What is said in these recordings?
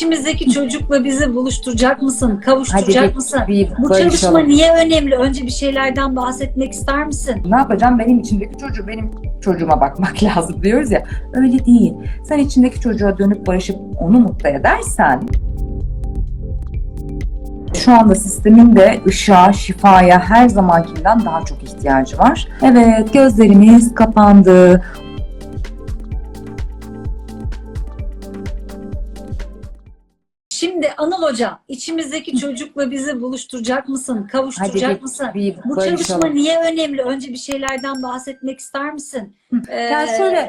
İçimizdeki çocukla bizi buluşturacak mısın? Kavuşturacak Hadi mısın? bir Bu çalışma niye önemli? Önce bir şeylerden bahsetmek ister misin? Ne yapacağım? Benim içimdeki çocuğu benim çocuğuma bakmak lazım diyoruz ya. Öyle değil. Sen içindeki çocuğa dönüp barışıp onu mutlu edersen şu anda sistemin de ışığa, şifaya her zamankinden daha çok ihtiyacı var. Evet, gözlerimiz kapandı. Şimdi Anıl Hocam, içimizdeki çocukla bizi buluşturacak mısın? Hadi Kavuşturacak bir, mısın? bir Bu barışalım. çalışma niye önemli? Önce bir şeylerden bahsetmek ister misin? Yani Ee, şöyle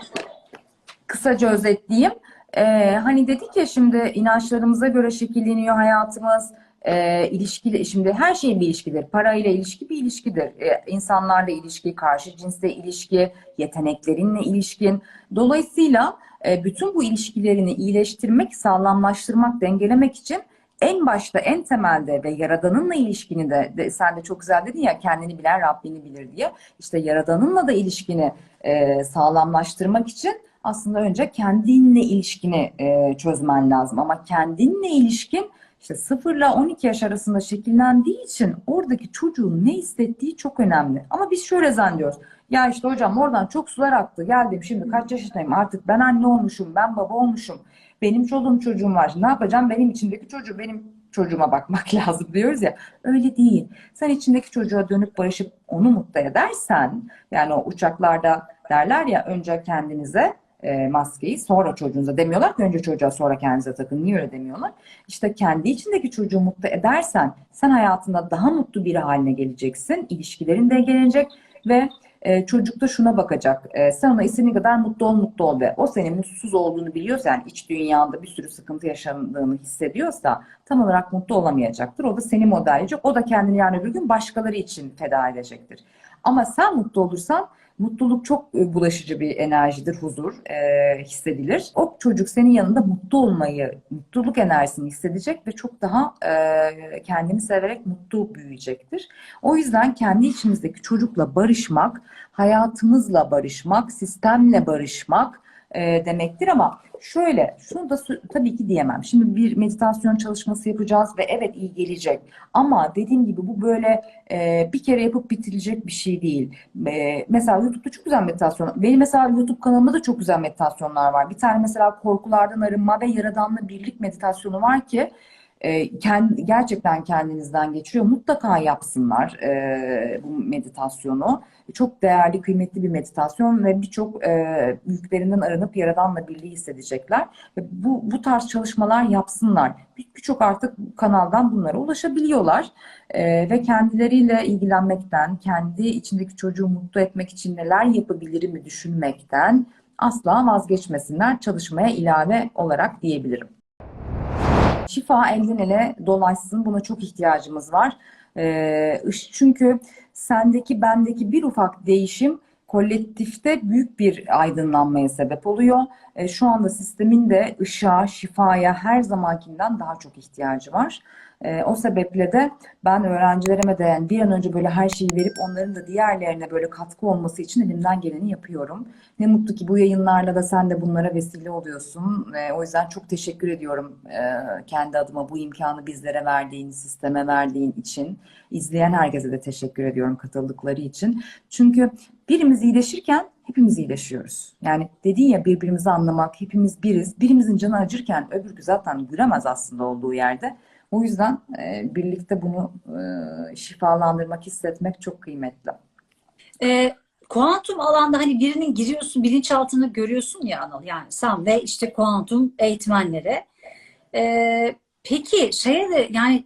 kısaca özetleyeyim. Ee, hani dedik ya şimdi inançlarımıza göre şekilleniyor hayatımız. Ee, ilişki, şimdi her şey bir ilişkidir. Parayla ilişki bir ilişkidir. Ee, insanlarla ilişki, karşı cinsle ilişki, yeteneklerinle ilişkin. Dolayısıyla e, bütün bu ilişkilerini iyileştirmek, sağlamlaştırmak, dengelemek için en başta, en temelde ve Yaradan'ınla ilişkini de, de sen de çok güzel dedin ya kendini bilen Rabbini bilir diye. İşte Yaradan'ınla da ilişkini e, sağlamlaştırmak için aslında önce kendinle ilişkini e, çözmen lazım. Ama kendinle ilişkin işte 0 ile 12 yaş arasında şekillendiği için oradaki çocuğun ne hissettiği çok önemli. Ama biz şöyle zannediyoruz. Ya işte hocam oradan çok sular aktı. Geldim şimdi kaç yaşındayım artık ben anne olmuşum, ben baba olmuşum. Benim çoluğum çocuğum var. Ne yapacağım? Benim içimdeki çocuğu benim çocuğuma bakmak lazım diyoruz ya. Öyle değil. Sen içindeki çocuğa dönüp barışıp onu mutlu edersen yani o uçaklarda derler ya önce kendinize e, maskeyi sonra çocuğunuza demiyorlar ki önce çocuğa sonra kendinize takın. Niye öyle demiyorlar? İşte kendi içindeki çocuğu mutlu edersen sen hayatında daha mutlu biri haline geleceksin. İlişkilerin dengelenecek ve e, çocuk da şuna bakacak. E, sen ona istediğin kadar mutlu ol, mutlu ol ve o senin mutsuz olduğunu biliyorsa, yani iç dünyanda bir sürü sıkıntı yaşandığını hissediyorsa tam olarak mutlu olamayacaktır. O da seni modelleyecek. O da kendini yarın öbür gün başkaları için feda edecektir. Ama sen mutlu olursan mutluluk çok e, bulaşıcı bir enerjidir, huzur e, hissedilir. O çocuk senin yanında mutlu olmayı, mutluluk enerjisini hissedecek ve çok daha e, kendini severek mutlu büyüyecektir. O yüzden kendi içimizdeki çocukla barışmak, hayatımızla barışmak, sistemle barışmak e, demektir ama şöyle, şunu da tabii ki diyemem. Şimdi bir meditasyon çalışması yapacağız ve evet iyi gelecek. Ama dediğim gibi bu böyle e, bir kere yapıp bitirilecek bir şey değil. E, mesela YouTube'da çok güzel meditasyon. Benim mesela YouTube kanalımda da çok güzel meditasyonlar var. Bir tane mesela korkulardan arınma ve yaradanla birlik meditasyonu var ki e, gerçekten kendinizden geçiyor. Mutlaka yapsınlar e, bu meditasyonu. Çok değerli, kıymetli bir meditasyon ve birçok e, büyüklerinden arınıp Yaradan'la birliği hissedecekler. Ve bu, bu tarz çalışmalar yapsınlar. Bir- Birçok artık kanaldan bunlara ulaşabiliyorlar. E, ve kendileriyle ilgilenmekten, kendi içindeki çocuğu mutlu etmek için neler yapabilirim düşünmekten asla vazgeçmesinler. Çalışmaya ilave olarak diyebilirim. Şifa elden ele dolaşsın. Buna çok ihtiyacımız var. Iş- çünkü sendeki bendeki bir ufak değişim kolektifte büyük bir aydınlanmaya sebep oluyor. Ee, şu anda sistemin de ışığa, şifaya her zamankinden daha çok ihtiyacı var. Ee, o sebeple de ben öğrencilerime de yani bir an önce böyle her şeyi verip onların da diğerlerine böyle katkı olması için elimden geleni yapıyorum. Ne mutlu ki bu yayınlarla da sen de bunlara vesile oluyorsun. Ee, o yüzden çok teşekkür ediyorum e, kendi adıma bu imkanı bizlere verdiğin, sisteme verdiğin için. İzleyen herkese de teşekkür ediyorum katıldıkları için. Çünkü birimiz iyileşirken hepimiz iyileşiyoruz. Yani dedin ya birbirimizi anlamak, hepimiz biriz. Birimizin canı acırken öbürkü zaten gülemez aslında olduğu yerde. O yüzden e, birlikte bunu e, şifalandırmak, hissetmek çok kıymetli. Ee, kuantum alanda hani birinin giriyorsun, bilinçaltını görüyorsun ya Anıl. Yani sen ve işte kuantum eğitmenleri. Ee, peki şeye de yani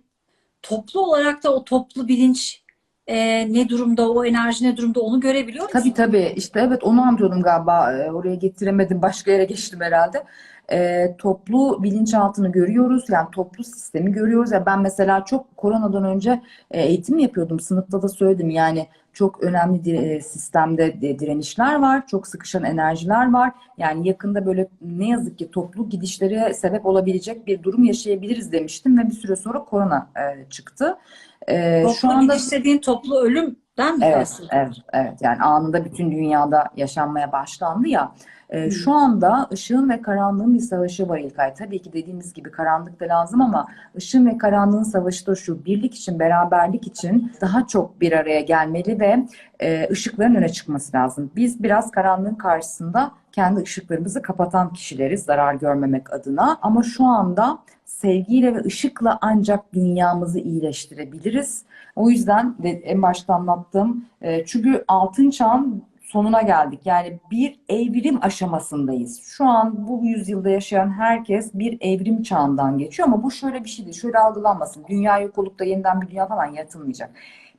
toplu olarak da o toplu bilinç e, ne durumda, o enerji ne durumda onu görebiliyor musun? Tabii tabii işte evet onu anlatıyordum galiba Ee, oraya getiremedim başka yere geçtim herhalde. Ee, toplu bilinçaltını görüyoruz. Yani toplu sistemi görüyoruz. Ya ben mesela çok koronadan önce e, eğitim yapıyordum. Sınıfta da söyledim. Yani çok önemli dire- sistemde de direnişler var. Çok sıkışan enerjiler var. Yani yakında böyle ne yazık ki toplu gidişlere sebep olabilecek bir durum yaşayabiliriz demiştim ve bir süre sonra korona e, çıktı. Ee, Toplu şu anda gidiş dediğin toplu ölüm Den mi Evet, evet, evet. Yani anında bütün dünyada yaşanmaya başlandı ya. E, şu anda ışığın ve karanlığın bir savaşı var İlkay. Tabii ki dediğimiz gibi karanlık da lazım ama ışığın ve karanlığın savaşı da şu. Birlik için, beraberlik için daha çok bir araya gelmeli ve e, ışıkların öne çıkması lazım. Biz biraz karanlığın karşısında kendi ışıklarımızı kapatan kişileriz zarar görmemek adına. Ama şu anda sevgiyle ve ışıkla ancak dünyamızı iyileştirebiliriz. O yüzden de en başta anlattığım e, çünkü altın çağın sonuna geldik. Yani bir evrim aşamasındayız. Şu an bu yüzyılda yaşayan herkes bir evrim çağından geçiyor ama bu şöyle bir şey değil. Şöyle algılanmasın. Dünya yok olup da yeniden bir dünya falan yaratılmayacak.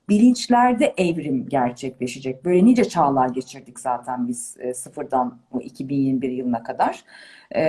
Bilinçlerde evrim gerçekleşecek. Böyle nice çağlar geçirdik zaten biz e, sıfırdan o 2021 yılına kadar. E,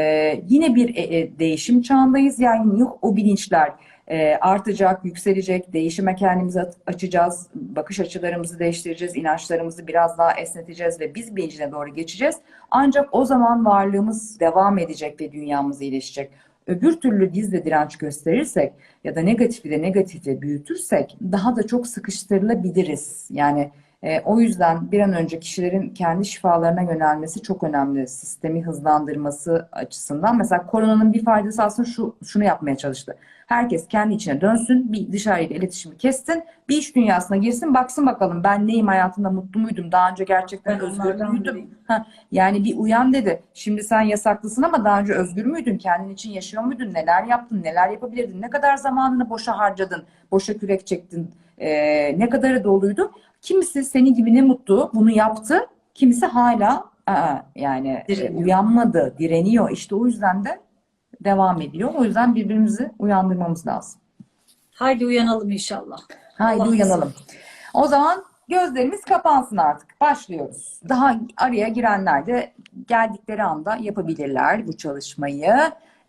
yine bir e, e, değişim çağındayız. Yani yok o bilinçler e, artacak, yükselecek, değişime kendimizi açacağız, bakış açılarımızı değiştireceğiz, inançlarımızı biraz daha esneteceğiz ve biz bilincine doğru geçeceğiz. Ancak o zaman varlığımız devam edecek ve dünyamız iyileşecek. Öbür türlü biz de direnç gösterirsek ya da negatifi de negatifi büyütürsek daha da çok sıkıştırılabiliriz. Yani e, o yüzden bir an önce kişilerin kendi şifalarına yönelmesi çok önemli. Sistemi hızlandırması açısından. Mesela koronanın bir faydası aslında şu, şunu yapmaya çalıştı. Herkes kendi içine dönsün, bir dışarıyla iletişimi kessin, bir iş dünyasına girsin, baksın bakalım ben neyim hayatımda mutlu muydum, daha önce gerçekten Ben özgür müydüm? Yani bir uyan dedi. Şimdi sen yasaklısın ama daha önce özgür müydün? Kendin için yaşıyor muydun? Neler yaptın? Neler yapabilirdin? Ne kadar zamanını boşa harcadın? Boşa kürek çektin? Ee, ne kadarı doluydu? Kimisi senin gibi ne mutlu bunu yaptı. Kimisi hala aa, yani e, Direniyor. uyanmadı, direniyor. İşte o yüzden de devam ediyor. O yüzden birbirimizi uyandırmamız lazım. Haydi uyanalım inşallah. Haydi Allah uyanalım. O zaman gözlerimiz kapansın artık. Başlıyoruz. Daha araya girenler de geldikleri anda yapabilirler bu çalışmayı.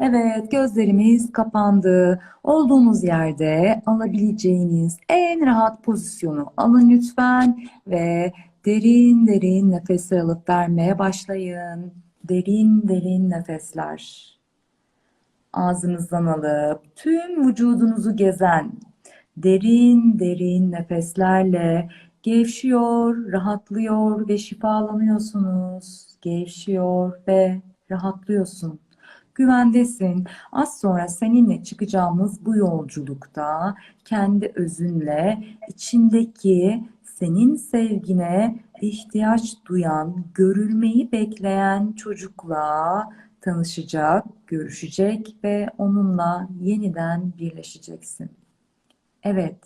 Evet, gözlerimiz kapandı. Olduğumuz yerde alabileceğiniz en rahat pozisyonu alın lütfen ve derin derin nefesler alıp vermeye başlayın. Derin derin nefesler. Ağzınızdan alıp tüm vücudunuzu gezen derin derin nefeslerle gevşiyor, rahatlıyor ve şifalanıyorsunuz. Gevşiyor ve rahatlıyorsun. Güvendesin. Az sonra seninle çıkacağımız bu yolculukta kendi özünle içindeki senin sevgine ihtiyaç duyan, görülmeyi bekleyen çocukla tanışacak, görüşecek ve onunla yeniden birleşeceksin. Evet,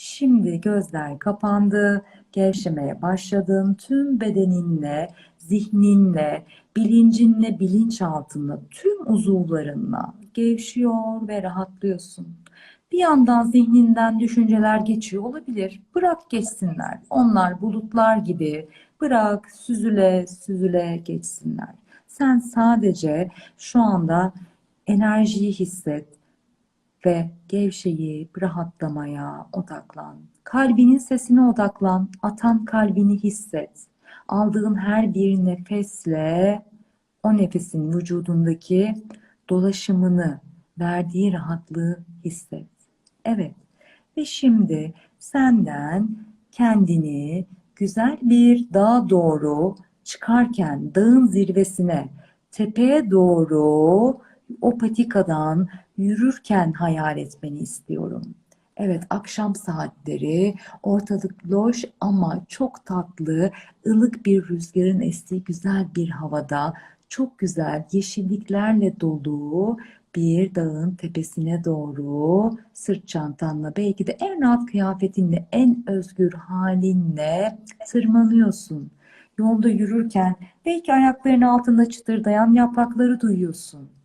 şimdi gözler kapandı, gevşemeye başladın. Tüm bedeninle, zihninle, bilincinle, bilinçaltınla, tüm uzuvlarınla gevşiyor ve rahatlıyorsun. Bir yandan zihninden düşünceler geçiyor olabilir. Bırak geçsinler. Onlar bulutlar gibi. Bırak süzüle süzüle geçsinler. Sen sadece şu anda enerjiyi hisset ve gevşeyip rahatlamaya odaklan. Kalbinin sesine odaklan. Atan kalbini hisset. Aldığın her bir nefesle o nefesin vücudundaki dolaşımını, verdiği rahatlığı hisset. Evet. Ve şimdi senden kendini güzel bir dağa doğru çıkarken dağın zirvesine, tepeye doğru o patikadan yürürken hayal etmeni istiyorum. Evet, akşam saatleri, ortalık loş ama çok tatlı, ılık bir rüzgarın estiği güzel bir havada, çok güzel yeşilliklerle dolu bir dağın tepesine doğru sırt çantanla belki de en rahat kıyafetinle, en özgür halinle tırmanıyorsun. Yolda yürürken belki ayaklarının altında çıtırdayan yaprakları duyuyorsun.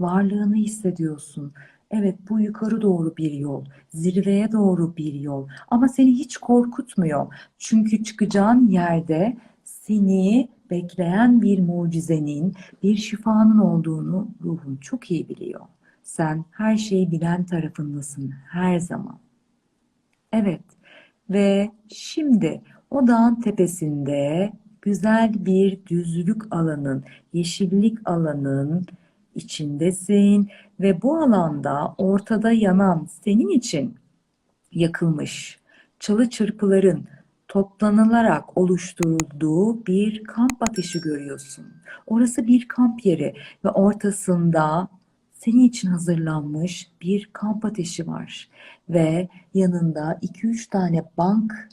Varlığını hissediyorsun. Evet bu yukarı doğru bir yol, zirveye doğru bir yol ama seni hiç korkutmuyor. Çünkü çıkacağın yerde seni bekleyen bir mucizenin, bir şifanın olduğunu ruhun çok iyi biliyor. Sen her şeyi bilen tarafındasın her zaman. Evet ve şimdi o dağın tepesinde güzel bir düzlük alanın, yeşillik alanın içindesin ve bu alanda ortada yanan senin için yakılmış çalı çırpıların toplanılarak oluşturulduğu bir kamp ateşi görüyorsun. Orası bir kamp yeri ve ortasında senin için hazırlanmış bir kamp ateşi var ve yanında 2-3 tane bank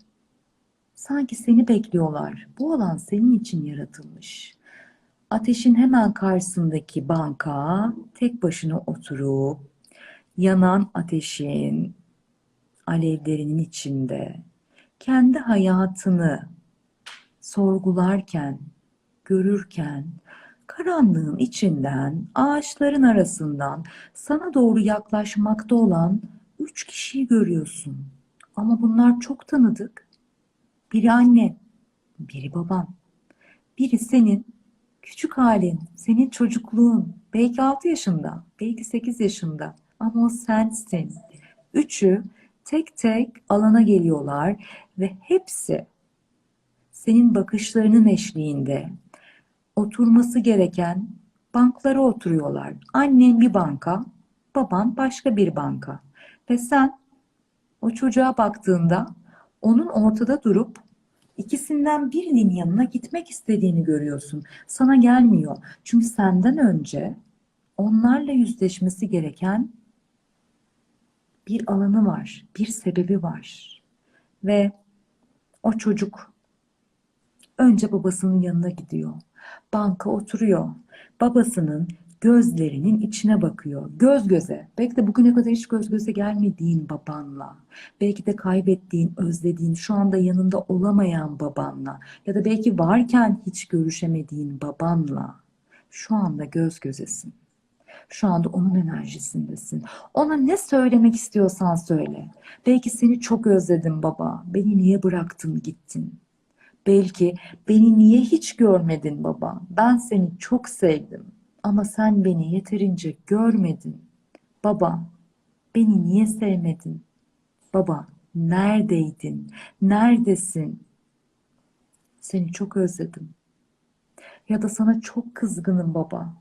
sanki seni bekliyorlar. Bu alan senin için yaratılmış. Ateşin hemen karşısındaki banka tek başına oturup yanan ateşin alevlerinin içinde kendi hayatını sorgularken, görürken karanlığın içinden, ağaçların arasından sana doğru yaklaşmakta olan üç kişiyi görüyorsun. Ama bunlar çok tanıdık. Biri annen, biri baban, biri senin küçük halin, senin çocukluğun, belki 6 yaşında, belki 8 yaşında ama o sensin. Üçü tek tek alana geliyorlar ve hepsi senin bakışlarının eşliğinde oturması gereken banklara oturuyorlar. Annen bir banka, baban başka bir banka. Ve sen o çocuğa baktığında onun ortada durup ikisinden birinin yanına gitmek istediğini görüyorsun. Sana gelmiyor. Çünkü senden önce onlarla yüzleşmesi gereken bir alanı var, bir sebebi var. Ve o çocuk önce babasının yanına gidiyor. Banka oturuyor. Babasının gözlerinin içine bakıyor. Göz göze. Belki de bugüne kadar hiç göz göze gelmediğin babanla. Belki de kaybettiğin, özlediğin, şu anda yanında olamayan babanla. Ya da belki varken hiç görüşemediğin babanla. Şu anda göz gözesin. Şu anda onun enerjisindesin. Ona ne söylemek istiyorsan söyle. Belki seni çok özledim baba. Beni niye bıraktın gittin? Belki beni niye hiç görmedin baba? Ben seni çok sevdim ama sen beni yeterince görmedin. Baba, beni niye sevmedin? Baba, neredeydin? Neredesin? Seni çok özledim. Ya da sana çok kızgınım baba.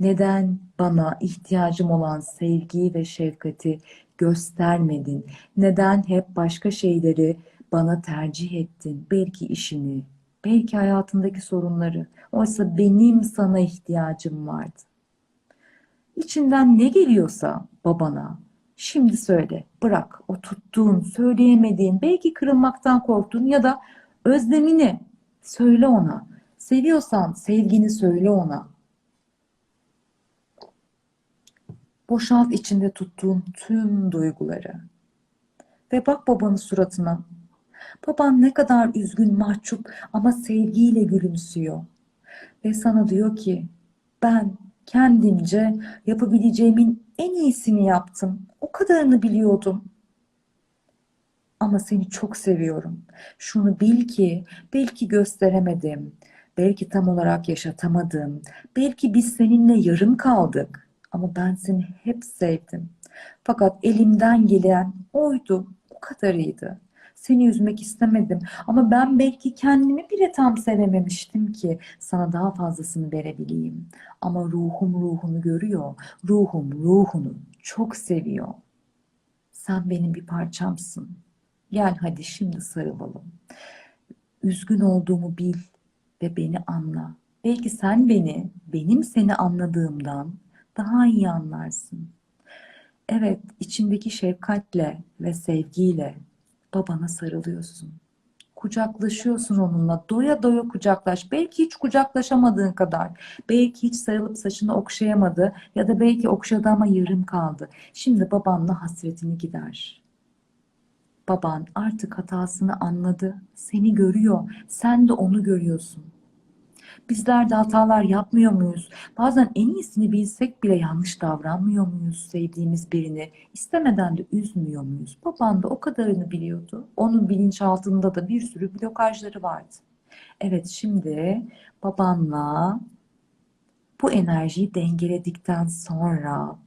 Neden bana ihtiyacım olan sevgiyi ve şefkati göstermedin? Neden hep başka şeyleri bana tercih ettin? Belki işini, belki hayatındaki sorunları. Oysa benim sana ihtiyacım vardı. İçinden ne geliyorsa babana şimdi söyle. Bırak o tuttuğun, söyleyemediğin, belki kırılmaktan korktuğun ya da özlemini söyle ona. Seviyorsan sevgini söyle ona. Boşalt içinde tuttuğun tüm duyguları. Ve bak babanın suratına. Baban ne kadar üzgün, mahcup ama sevgiyle gülümsüyor. Ve sana diyor ki ben kendimce yapabileceğimin en iyisini yaptım. O kadarını biliyordum. Ama seni çok seviyorum. Şunu bil ki belki gösteremedim. Belki tam olarak yaşatamadım. Belki biz seninle yarım kaldık. Ama ben seni hep sevdim. Fakat elimden gelen oydu. O kadarıydı. Seni üzmek istemedim. Ama ben belki kendimi bile tam sevememiştim ki sana daha fazlasını verebileyim. Ama ruhum ruhunu görüyor. Ruhum ruhunu çok seviyor. Sen benim bir parçamsın. Gel hadi şimdi sarılalım. Üzgün olduğumu bil ve beni anla. Belki sen beni, benim seni anladığımdan daha iyi anlarsın. Evet, içindeki şefkatle ve sevgiyle babana sarılıyorsun. Kucaklaşıyorsun onunla. Doya doya kucaklaş. Belki hiç kucaklaşamadığın kadar. Belki hiç sarılıp saçını okşayamadı ya da belki okşadı ama yarım kaldı. Şimdi babanla hasretini gider. Baban artık hatasını anladı. Seni görüyor. Sen de onu görüyorsun. Bizler de hatalar yapmıyor muyuz? Bazen en iyisini bilsek bile yanlış davranmıyor muyuz sevdiğimiz birini? İstemeden de üzmüyor muyuz? Baban da o kadarını biliyordu. Onun bilinçaltında da bir sürü blokajları vardı. Evet şimdi babanla bu enerjiyi dengeledikten sonra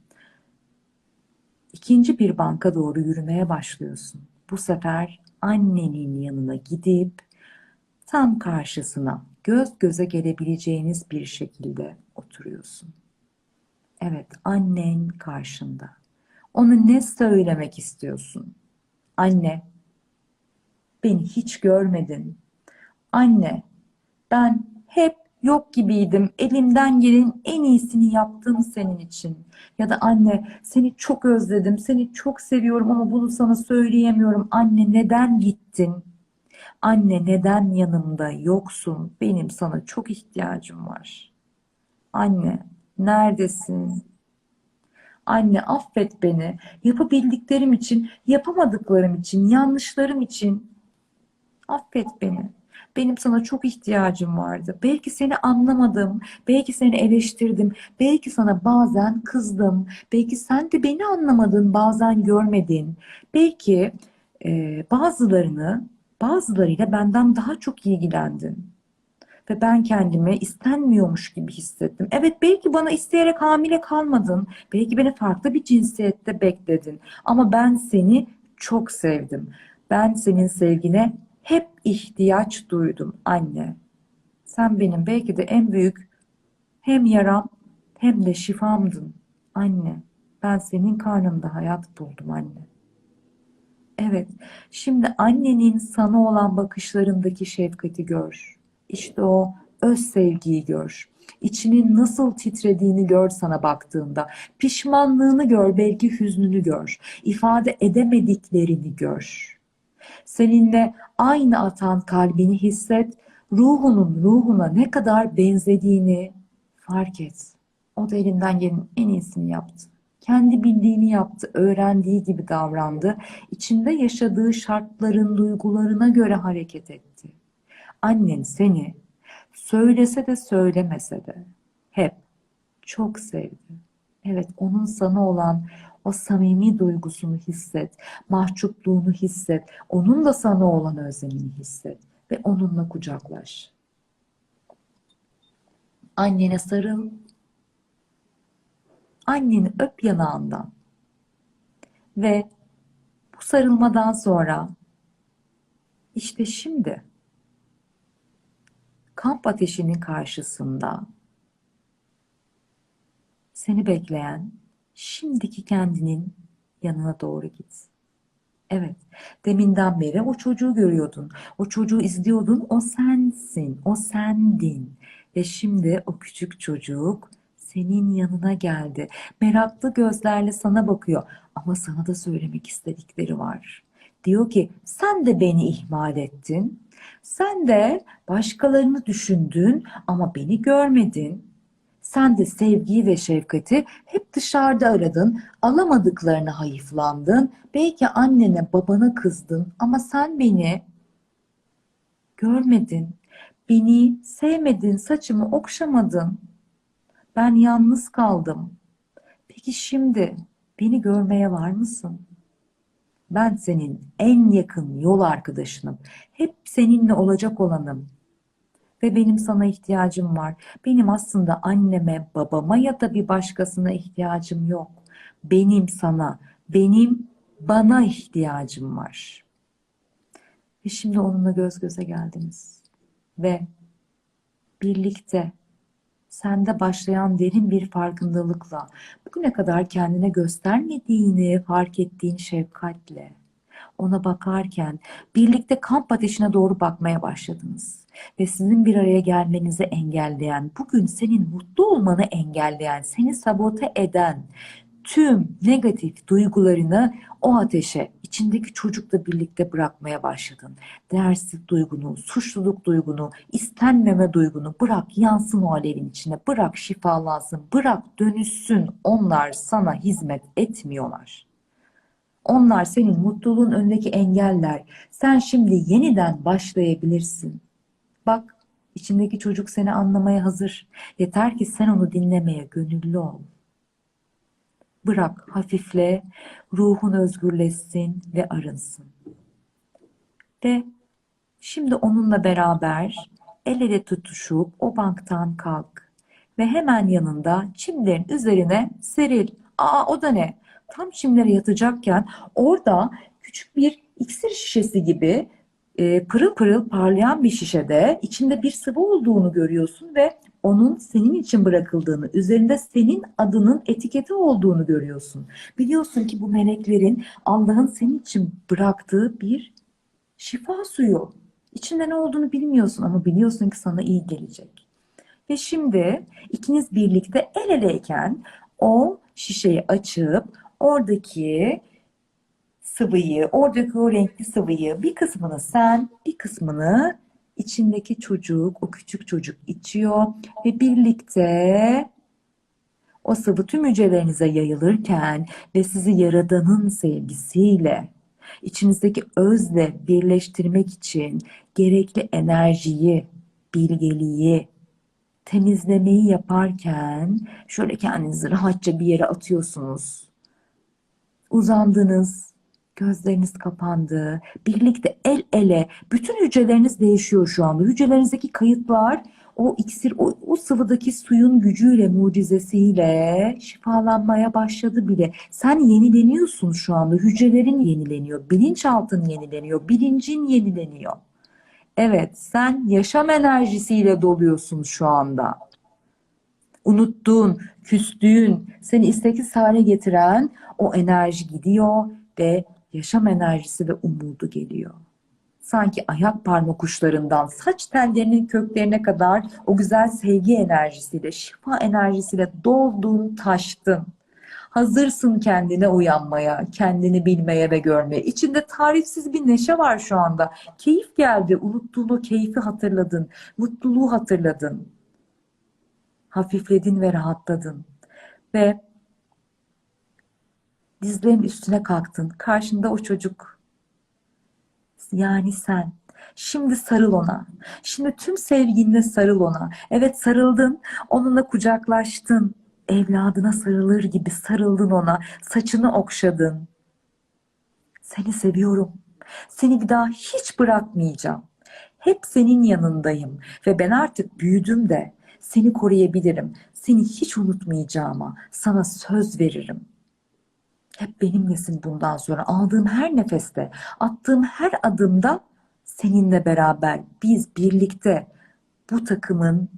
ikinci bir banka doğru yürümeye başlıyorsun. Bu sefer annenin yanına gidip tam karşısına göz göze gelebileceğiniz bir şekilde oturuyorsun. Evet, annen karşında. Ona ne söylemek istiyorsun? Anne, Beni hiç görmedin. Anne, ben hep yok gibiydim. Elimden gelenin en iyisini yaptım senin için. Ya da anne, seni çok özledim. Seni çok seviyorum ama bunu sana söyleyemiyorum. Anne, neden gittin? Anne, neden yanımda yoksun? Benim sana çok ihtiyacım var. Anne, neredesin? Anne, affet beni. Yapabildiklerim için, yapamadıklarım için, yanlışlarım için. Affet beni. Benim sana çok ihtiyacım vardı. Belki seni anlamadım, belki seni eleştirdim, belki sana bazen kızdım, belki sen de beni anlamadın, bazen görmedin. Belki e, bazılarını, bazılarıyla benden daha çok ilgilendin. Ve ben kendimi istenmiyormuş gibi hissettim. Evet belki bana isteyerek hamile kalmadın. Belki beni farklı bir cinsiyette bekledin. Ama ben seni çok sevdim. Ben senin sevgine hep ihtiyaç duydum anne. Sen benim belki de en büyük hem yaram hem de şifamdın anne. Ben senin karnında hayat buldum anne. Evet, şimdi annenin sana olan bakışlarındaki şefkati gör. İşte o öz sevgiyi gör. İçinin nasıl titrediğini gör sana baktığında. Pişmanlığını gör, belki hüznünü gör. İfade edemediklerini gör. Seninle aynı atan kalbini hisset. Ruhunun ruhuna ne kadar benzediğini fark et. O da elinden gelenin en iyisini yaptı. Kendi bildiğini yaptı, öğrendiği gibi davrandı. İçinde yaşadığı şartların, duygularına göre hareket etti. Annen seni söylese de söylemese de hep çok sevdi. Evet, onun sana olan o samimi duygusunu hisset, mahcupluğunu hisset, onun da sana olan özlemini hisset ve onunla kucaklaş. Annene sarıl, anneni öp yanağından ve bu sarılmadan sonra işte şimdi kamp ateşinin karşısında seni bekleyen şimdiki kendinin yanına doğru git. Evet, deminden beri o çocuğu görüyordun. O çocuğu izliyordun. O sensin, o sendin. Ve şimdi o küçük çocuk senin yanına geldi. Meraklı gözlerle sana bakıyor. Ama sana da söylemek istedikleri var. Diyor ki sen de beni ihmal ettin. Sen de başkalarını düşündün ama beni görmedin. Sen de sevgiyi ve şefkati hep dışarıda aradın, alamadıklarına hayıflandın. Belki annene, babana kızdın ama sen beni görmedin. Beni sevmedin, saçımı okşamadın. Ben yalnız kaldım. Peki şimdi beni görmeye var mısın? Ben senin en yakın yol arkadaşınım. Hep seninle olacak olanım. Ve benim sana ihtiyacım var. Benim aslında anneme, babama ya da bir başkasına ihtiyacım yok. Benim sana, benim bana ihtiyacım var. Ve şimdi onunla göz göze geldiniz. Ve birlikte sende başlayan derin bir farkındalıkla bugüne kadar kendine göstermediğini fark ettiğin şefkatle ona bakarken birlikte kamp ateşine doğru bakmaya başladınız. Ve sizin bir araya gelmenizi engelleyen, bugün senin mutlu olmanı engelleyen, seni sabote eden tüm negatif duygularını o ateşe, içindeki çocukla birlikte bırakmaya başladın. Değersizlik duygunu, suçluluk duygunu, istenmeme duygunu bırak yansın o alevin içine, bırak şifalansın, bırak dönüşsün. Onlar sana hizmet etmiyorlar. Onlar senin mutluluğun önündeki engeller. Sen şimdi yeniden başlayabilirsin. Bak, içindeki çocuk seni anlamaya hazır. Yeter ki sen onu dinlemeye gönüllü ol. Bırak, hafifle, ruhun özgürleşsin ve arınsın. Ve şimdi onunla beraber el ele tutuşup o banktan kalk ve hemen yanında çimlerin üzerine seril. Aa o da ne? Tam çimlere yatacakken orada küçük bir iksir şişesi gibi e, pırıl pırıl parlayan bir şişede içinde bir sıvı olduğunu görüyorsun ve onun senin için bırakıldığını, üzerinde senin adının etiketi olduğunu görüyorsun. Biliyorsun ki bu meleklerin Allah'ın senin için bıraktığı bir Şifa suyu. İçinde ne olduğunu bilmiyorsun ama biliyorsun ki sana iyi gelecek. Ve şimdi ikiniz birlikte el eleyken o şişeyi açıp oradaki sıvıyı, oradaki o renkli sıvıyı bir kısmını sen, bir kısmını içindeki çocuk, o küçük çocuk içiyor ve birlikte o sıvı tüm hücrelerinize yayılırken ve sizi Yaradan'ın sevgisiyle, içinizdeki özle birleştirmek için gerekli enerjiyi, bilgeliği, temizlemeyi yaparken şöyle kendinizi rahatça bir yere atıyorsunuz. Uzandınız, gözleriniz kapandı, birlikte el ele, bütün hücreleriniz değişiyor şu anda. Hücrelerinizdeki kayıtlar o iksir, o, o sıvıdaki suyun gücüyle, mucizesiyle şifalanmaya başladı bile. Sen yenileniyorsun şu anda. Hücrelerin yenileniyor, bilinçaltın yenileniyor, bilincin yenileniyor. Evet, sen yaşam enerjisiyle doluyorsun şu anda. Unuttuğun, küstüğün, seni isteksiz hale getiren o enerji gidiyor ve yaşam enerjisi ve umudu geliyor. Sanki ayak parmak uçlarından saç tellerinin köklerine kadar o güzel sevgi enerjisiyle, şifa enerjisiyle doldun, taştın. Hazırsın kendine uyanmaya, kendini bilmeye ve görmeye. İçinde tarifsiz bir neşe var şu anda. Keyif geldi, unuttuğunu keyfi hatırladın, mutluluğu hatırladın. Hafifledin ve rahatladın. Ve dizlerin üstüne kalktın. Karşında o çocuk. Yani sen. Şimdi sarıl ona. Şimdi tüm sevginle sarıl ona. Evet sarıldın. Onunla kucaklaştın. Evladına sarılır gibi sarıldın ona. Saçını okşadın. Seni seviyorum. Seni bir daha hiç bırakmayacağım. Hep senin yanındayım ve ben artık büyüdüm de seni koruyabilirim. Seni hiç unutmayacağıma sana söz veririm. Hep benimlesin bundan sonra. Aldığım her nefeste, attığım her adımda seninle beraber biz birlikte bu takımın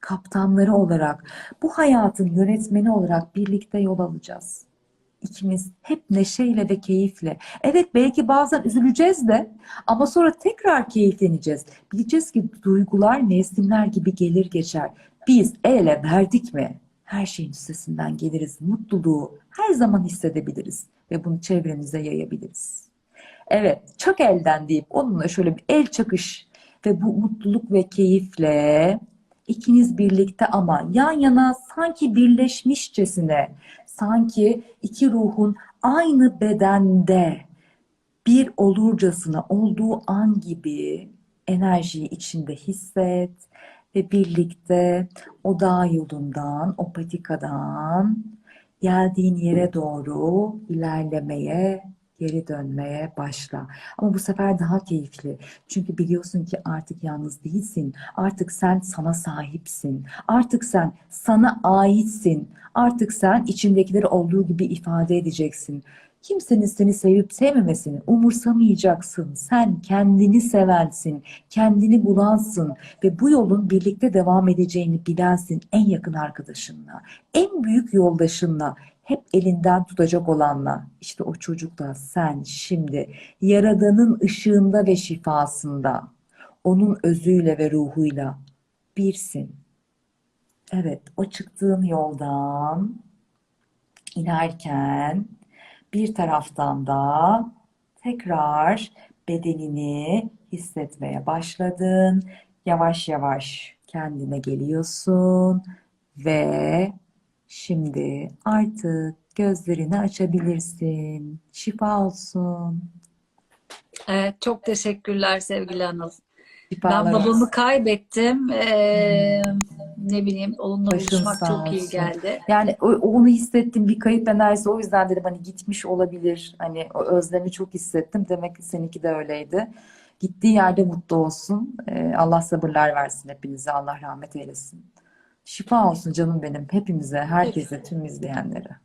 kaptanları olarak, bu hayatın yönetmeni olarak birlikte yol alacağız. İkimiz hep neşeyle ve keyifle. Evet belki bazen üzüleceğiz de ama sonra tekrar keyifleneceğiz. Bileceğiz ki duygular mevsimler gibi gelir geçer. Biz el ele verdik mi her şeyin üstesinden geliriz. Mutluluğu her zaman hissedebiliriz ve bunu çevremize yayabiliriz. Evet, çok elden deyip onunla şöyle bir el çakış ve bu mutluluk ve keyifle ikiniz birlikte ama yan yana sanki birleşmişçesine, sanki iki ruhun aynı bedende bir olurcasına olduğu an gibi enerjiyi içinde hisset ve birlikte o dağ yolundan, o patikadan geldiğin yere doğru ilerlemeye, geri dönmeye başla. Ama bu sefer daha keyifli. Çünkü biliyorsun ki artık yalnız değilsin. Artık sen sana sahipsin. Artık sen sana aitsin. Artık sen içindekileri olduğu gibi ifade edeceksin. Kimsenin seni sevip sevmemesini umursamayacaksın. Sen kendini sevensin, kendini bulansın ve bu yolun birlikte devam edeceğini bilensin en yakın arkadaşınla, en büyük yoldaşınla, hep elinden tutacak olanla. İşte o çocuk da sen şimdi Yaradan'ın ışığında ve şifasında, onun özüyle ve ruhuyla birsin. Evet, o çıktığın yoldan inerken bir taraftan da tekrar bedenini hissetmeye başladın. Yavaş yavaş kendine geliyorsun ve şimdi artık gözlerini açabilirsin. Şifa olsun. Evet, çok teşekkürler sevgili Anıl. Ben Şifalar babamı olsun. kaybettim. Ee, ne bileyim onunla Başın buluşmak çok iyi olsun. geldi. Yani onu hissettim bir kayıp enerjisi o yüzden dedim hani gitmiş olabilir. Hani o özlemi çok hissettim. Demek ki seninki de öyleydi. Gittiği yerde mutlu olsun. Ee, Allah sabırlar versin hepinize. Allah rahmet eylesin. Şifa olsun canım benim hepimize, herkese, tüm izleyenlere.